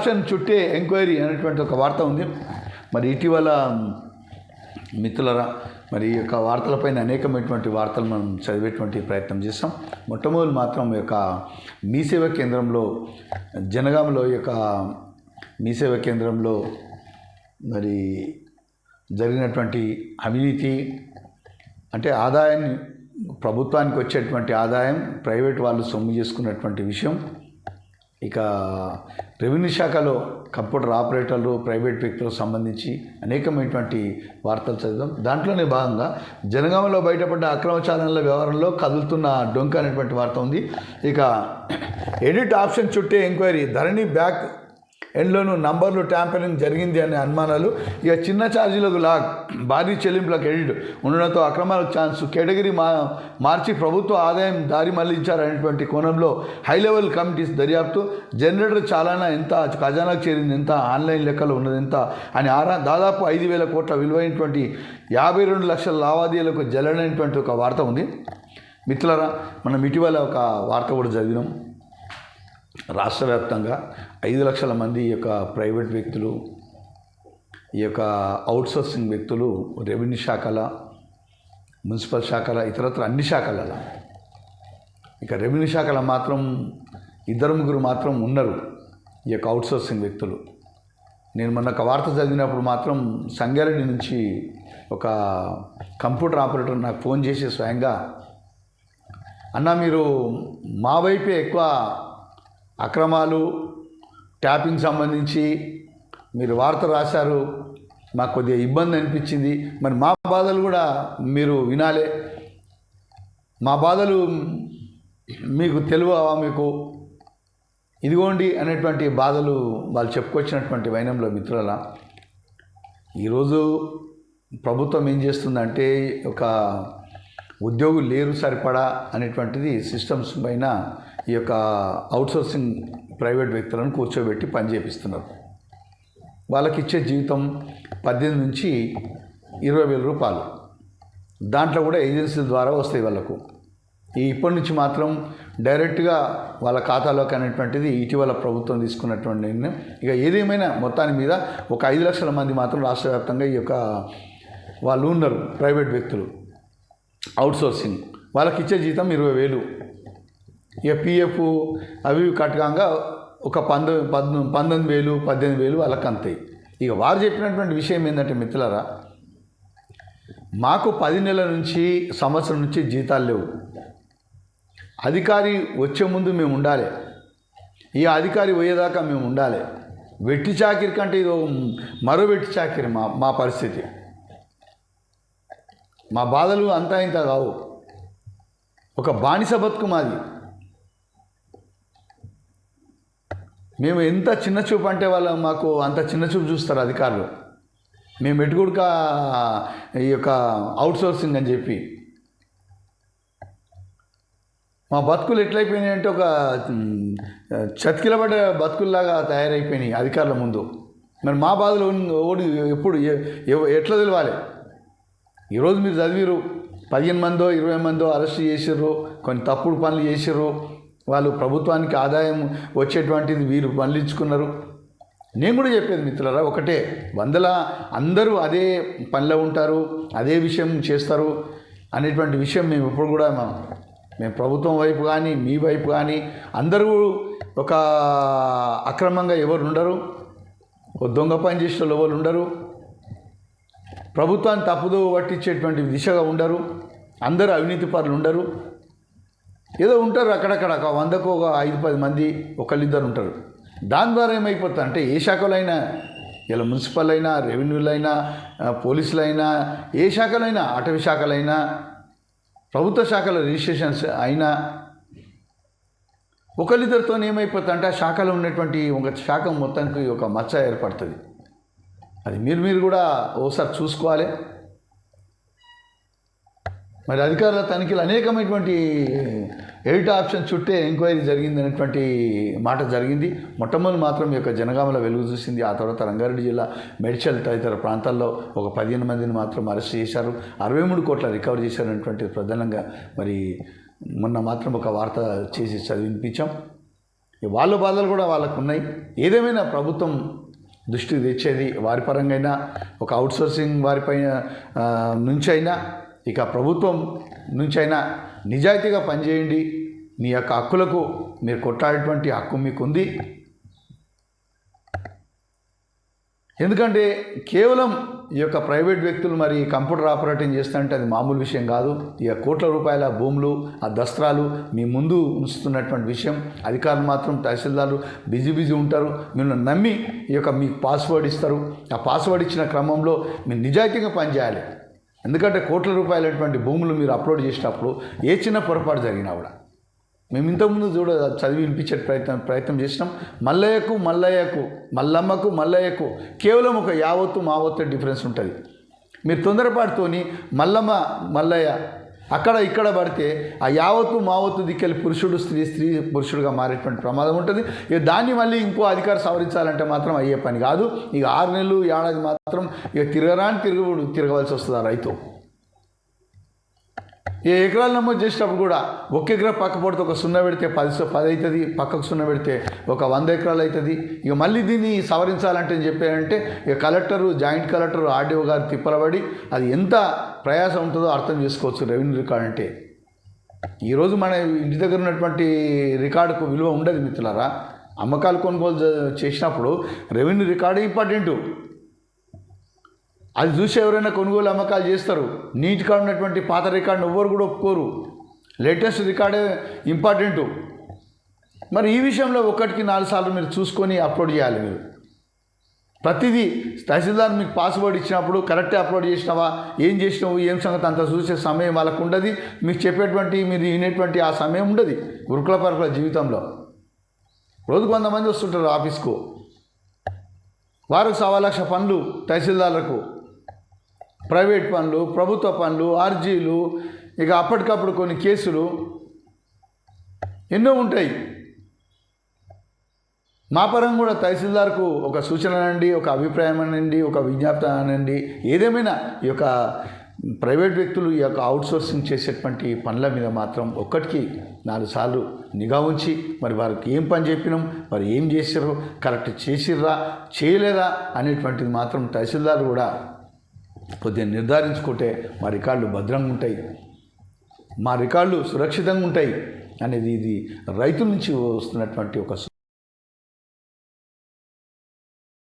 Option చుట్టే enquiry అనేటువంటి ఒక వార్త ఉంది. మరి ఇటీవల మిత్రులరా మరి ఈ యొక్క వార్తలపైన అనేకమైనటువంటి వార్తలు మనం చదివేటువంటి ప్రయత్నం చేస్తాం. మొట్టమొదటి మాత్రం ఈ యొక్క మీ సేవ కేంద్రంలో జనగామలో ఈ యొక్క మీ సేవ కేంద్రంలో మరి జరిగినటువంటి అవినీతి అంటే ఆదాయాన్ని ప్రభుత్వానికి వచ్చేటువంటి ఆదాయం ప్రైవేట్ వాళ్ళు సొమ్ము చేసుకున్నటువంటి విషయం ఇక రెవెన్యూ శాఖలో కంప్యూటర్ ఆపరేటర్లు ప్రైవేట్ వ్యక్తులకు సంబంధించి అనేకమైనటువంటి వార్తలు చదివాం. దాంట్లోనే భాగంగా జనగామలో బయటపడ్డ అక్రమ ఛానళ్ళ వ్యవహారంలో కదులుతున్న డొంక అనేటువంటి వార్త ఉంది. ఇక ఎడిట్ ఆప్షన్ చుట్టే ఎంక్వైరీ ధరణి బ్యాక్ ఎండ్లోనూ నంబర్లు ట్యాంపరింగ్ జరిగింది అనే అనుమానాలు. ఇక చిన్న ఛార్జీలకు లా భారీ చెల్లింపులకు ఎడిట్ ఉండడంతో అక్రమాలకు ఛాన్స్. కేటగిరీ మా మార్చి ప్రభుత్వ ఆదాయం దారి మళ్ళించారనేటువంటి కోణంలో హై లెవెల్ కమిటీస్ దర్యాప్తు. జనరేటర్ చాలానా ఎంత ఖజానాకు చేరింది ఎంత ఆన్లైన్ లెక్కలు ఉన్నది ఎంత అని ఆరా దాదాపు ఐదు వేల కోట్ల విలువైనటువంటి యాభై రెండు లక్షల లావాదేవీలకు జల్లడైనటువంటి ఒక వార్త ఉంది. మిత్రులరా మనం ఇటీవల ఒక వార్త కూడా చదివినాం. రాష్ట్ర వ్యాప్తంగా ఐదు లక్షల మంది ఈ యొక్క ప్రైవేట్ వ్యక్తులు ఈ యొక్క అవుట్సోర్సింగ్ వ్యక్తులు రెవెన్యూ శాఖల మున్సిపల్ శాఖల ఇతరత్ర అన్ని శాఖల ఇక రెవెన్యూ శాఖల మాత్రం ఇద్దరు ముగ్గురు మాత్రం ఉన్నారు ఈ యొక్క అవుట్సోర్సింగ్ వ్యక్తులు. నేను మొన్న ఒక వార్త చదివినప్పుడు మాత్రం సంగారెడ్డి నుంచి ఒక కంప్యూటర్ ఆపరేటర్ నాకు ఫోన్ చేసి స్వయంగా అన్న మీరు మా వైపే ఎక్కువ అక్రమాలు ట్యాపింగ్ సంబంధించి మీరు వార్త రాశారు మాకు కొద్దిగా ఇబ్బంది అనిపించింది. మరి మా బాధలు కూడా మీరు వినాలే. మా బాధలు మీకు తెలియవా మీకు? ఇదిగోండి అనేటువంటి బాధలు వాళ్ళు చెప్పుకొచ్చినటువంటి వైనంలో మిత్రుల ఈరోజు ప్రభుత్వం ఏం చేస్తుందంటే ఒక ఉద్యోగులు లేరు సరిపడా అనేటువంటిది సిస్టమ్స్ పైన ఈ యొక్క అవుట్సోర్సింగ్ ప్రైవేట్ వ్యక్తులను కూర్చోబెట్టి పని చేపిస్తున్నారు వాళ్ళకి ఇచ్చే జీవితం పద్దెనిమిది నుంచి ఇరవై వేల రూపాయలు. దాంట్లో కూడా ఏజెన్సీల ద్వారా వస్తాయి వాళ్ళకు. ఈ ఇప్పటి నుంచి మాత్రం డైరెక్ట్గా వాళ్ళ ఖాతాలోకి అనేటువంటిది ఇటీవల ప్రభుత్వం తీసుకున్నటువంటి నిర్ణయం. ఇక ఏదేమైనా మొత్తాన్ని మీద ఒక ఐదు లక్షల మంది మాత్రం రాష్ట్ర వ్యాప్తంగా ఈ యొక్క వాళ్ళు ఉన్నారు ప్రైవేట్ వ్యక్తులు. అవుట్సోర్సింగ్ వాళ్ళకి ఇచ్చే జీతం ఇరవై వేలు. ఇక పిఎఫ్ అవి ఇవి కట్టకంగా ఒక పంద పద్ను పంతొమ్మిది వేలు పద్దెనిమిది వేలు వాళ్ళకి అంతాయి ఇక వారు చెప్పినటువంటి విషయం ఏంటంటే మిత్రులరా మాకు పది నెలల నుంచి సంవత్సరం నుంచి జీతాలు లేవు. అధికారి వచ్చే ముందు మేము ఉండాలి. ఈ అధికారి పోయేదాకా మేము ఉండాలి. వెట్టి చాకిరి కంటే ఇది మరో వెట్టి చాకిరి మా మా పరిస్థితి. మా బాధలు అంతా ఇంత కావు. ఒక బానిస బతుకు మాది. మేము ఎంత చిన్న చూపు అంటే వాళ్ళు మాకు అంత చిన్న చూపు చూస్తారు అధికారులు. మేము ఎటుకుడుక ఈ యొక్క అవుట్సోర్సింగ్ అని చెప్పి. మా బతుకులు ఎట్లయిపోయినాయి అంటే ఒక మ్, చతికిలబడ్డ బతుకుల్లాగా తయారైపోయినాయి అధికారుల ముందు. మరి మా బాధలు ఓడి ఎప్పుడు ఎట్లా తెలవాలి? ఈరోజు మీరు చదివిరు పదిహేను మందో ఇరవై మందో అరెస్ట్ చేసిర్రు. కొన్ని తప్పుడు పనులు చేసిర్రు. వాళ్ళు ప్రభుత్వానికి ఆదాయం వచ్చేటువంటిది వీరు మళ్ళించుకున్నారు నేను కూడా చెప్పేది మిత్రులరా ఒకటే. వందల అందరూ అదే పనిలో ఉంటారు అదే విషయం చేస్తారు అనేటువంటి విషయం మేము ఎప్పుడు కూడా మనం మేము ప్రభుత్వం వైపు కానీ మీ వైపు కానీ అందరూ ఒక అక్రమంగా ఎవరు ఉండరు. దొంగ పని చేసే వాళ్ళు ఎవరు ఉండరు. ప్రభుత్వాన్ని తప్పుదో పట్టించేటువంటి దిశగా ఉండరు. అందరూ అవినీతి పరులు ఉండరు. ఏదో ఉంటారు అక్కడక్కడ ఒక వందకు ఒక ఐదు పది మంది ఒకళ్ళిద్దరు ఉంటారు. దాని ద్వారా ఏమైపోతుంది అంటే ఏ శాఖలైనా అయినా ఇలా మున్సిపల్ అయినా రెవెన్యూలైనా పోలీసులైనా ఏ శాఖలైనా అటవీ శాఖలైనా ప్రభుత్వ శాఖల రిజిస్ట్రేషన్స్ అయినా ఒకళ్ళిద్దరితో ఏమైపోతుంది అంటే ఆ శాఖలో ఉన్నటువంటి ఒక శాఖ మొత్తానికి ఒక మచ్చ ఏర్పడుతుంది. అది మీరు మీరు కూడా ఓసారి చూసుకోవాలి. మరి అధికారుల తనిఖీలు అనేకమైనటువంటి ఎడిట్ ఆప్షన్ చుట్టే ఎంక్వైరీ జరిగింది అనేటువంటి మాట జరిగింది. మొట్టమొదటి మాత్రం ఈ యొక్క జనగామలో వెలుగు చూసింది. ఆ తర్వాత రంగారెడ్డి జిల్లా మెడిచల్ తదితర ప్రాంతాల్లో ఒక పదిహేను మందిని మాత్రం అరెస్ట్ చేశారు. అరవై మూడు కోట్ల రికవర్ చేశారనేటువంటి ప్రధానంగా మరి మొన్న మాత్రం ఒక వార్త చేసి చదివినిపించాం. వాళ్ళ బాధలు కూడా వాళ్ళకు ఉన్నాయి. ఏదేమైనా ప్రభుత్వం దృష్టి తెచ్చేది వారి పరంగా ఒక అవుట్సోర్సింగ్ వారిపైన నుంచి నుంచైనా ఇక ప్రభుత్వం నుంచైనా నిజాయితీగా పనిచేయండి. మీ యొక్క హక్కులకు మీరు కొట్లాడేటువంటి హక్కు మీకు ఉంది ఎందుకంటే కేవలం ఈ యొక్క ప్రైవేట్ వ్యక్తులు మరి కంప్యూటర్ ఆపరేటింగ్ చేస్తుంటే అది మామూలు విషయం కాదు. ఇక కోట్ల రూపాయల భూములు ఆ దస్త్రాలు మీ ముందు ఉంచుతున్నటువంటి విషయం. అధికారులు మాత్రం తహసీల్దార్లు బిజీ బిజీ ఉంటారు. మిమ్మల్ని నమ్మి ఈ యొక్క మీకు పాస్వర్డ్ ఇస్తారు. ఆ పాస్వర్డ్ ఇచ్చిన క్రమంలో మీరు నిజాయితీగా పనిచేయాలి. ఎందుకంటే కోట్ల రూపాయలటువంటి భూములు మీరు అప్లోడ్ చేసినప్పుడు ఏ చిన్న పొరపాటు జరిగినా కూడా మేము ఇంతకుముందు చూడ చదివి వినిపించే ప్రయత్నం ప్రయత్నం చేసినాం. మల్లయ్యకు మల్లయ్యకు మల్లమ్మకు మల్లయ్యకు కేవలం ఒక యావత్తు మావత్తు డిఫరెన్స్ ఉంటుంది. మీరు తొందరపాటుతోని మల్లమ్మ మల్లయ్య అక్కడ ఇక్కడ పడితే ఆ యావత్తు మావత్తు దిక్కెళ్ళి పురుషుడు స్త్రీ స్త్రీ పురుషుడుగా మారేటువంటి ప్రమాదం ఉంటుంది. ఇక దాన్ని మళ్ళీ ఇంకో అధికారం సవరించాలంటే మాత్రం అయ్యే పని కాదు. ఇక ఆరు నెలలు ఏడాది మాత్రం ఇక తిరగరాని తిరుగుడు తిరగవలసి వస్తుంది ఆ రైతు. ఏ ఎకరాలు నమోదు చేసేటప్పుడు కూడా ఒక ఎకరా పక్క పడితే ఒక సున్నా పెడితే పది పది అవుతుంది పక్కకు సున్నా పెడితే ఒక వంద ఎకరాలు అవుతుంది. ఇక మళ్ళీ దీన్ని సవరించాలంటే చెప్పారంటే ఇక కలెక్టరు జాయింట్ కలెక్టర్ ఆర్డీఓ గారు తిప్పలబడి అది ఎంత ప్రయాసం ఉంటుందో అర్థం చేసుకోవచ్చు రెవెన్యూ రికార్డ్ అంటే. ఈరోజు మన ఇంటి దగ్గర ఉన్నటువంటి రికార్డుకు విలువ ఉండదు మిత్రులారా. అమ్మకాలు కొనుగోలు చేసినప్పుడు రెవెన్యూ రికార్డు ఇంపార్టెంటు. అది చూసి ఎవరైనా కొనుగోలు అమ్మకాలు చేస్తారు. నీట్గా ఉన్నటువంటి పాత రికార్డును ఎవ్వరు కూడా ఒప్పుకోరు. లేటెస్ట్ రికార్డే ఇంపార్టెంటు. మరి ఈ విషయంలో ఒకటికి నాలుగు సార్లు మీరు చూసుకొని అప్లోడ్ చేయాలి మీరు. ప్రతిదీ తహసీల్దార్ మీకు పాస్వర్డ్ ఇచ్చినప్పుడు కరెక్టే అప్లోడ్ చేసినావా? ఏం చేసినావు? ఏం సంగతి? అంత చూసే సమయం వాళ్ళకు ఉండదు. మీకు చెప్పేటువంటి మీరు వినేటువంటి ఆ సమయం ఉండదు గురుకుల పరకుల జీవితంలో. రోజు కొంతమంది వస్తుంటారు ఆఫీస్కు. వారు సవా లక్ష పనులు తహసీల్దార్లకు. ప్రైవేట్ పనులు ప్రభుత్వ పనులు ఆర్జీలు ఇక అప్పటికప్పుడు కొన్ని కేసులు ఎన్నో ఉంటాయి. మా పరం కూడా తహసీల్దార్కు ఒక సూచన అనండి ఒక అభిప్రాయం అనండి ఒక విజ్ఞాపన అనండి. ఏదేమైనా ఈ యొక్క ప్రైవేట్ వ్యక్తులు ఈ యొక్క అవుట్సోర్సింగ్ చేసేటువంటి పనుల మీద మాత్రం ఒక్కటికి నాలుగు సార్లు నిఘా ఉంచి మరి వారికి ఏం పని చెప్పినాం మరి ఏం చేసారు కరెక్ట్ చేసిర్రా చేయలేదా అనేటువంటిది మాత్రం తహసీల్దార్ కూడా కొద్దిగా నిర్ధారించుకుంటే మా రికార్డులు భద్రంగా ఉంటాయి. మా రికార్డులు సురక్షితంగా ఉంటాయి అనేది ఇది రైతుల నుంచి వస్తున్నటువంటి ఒక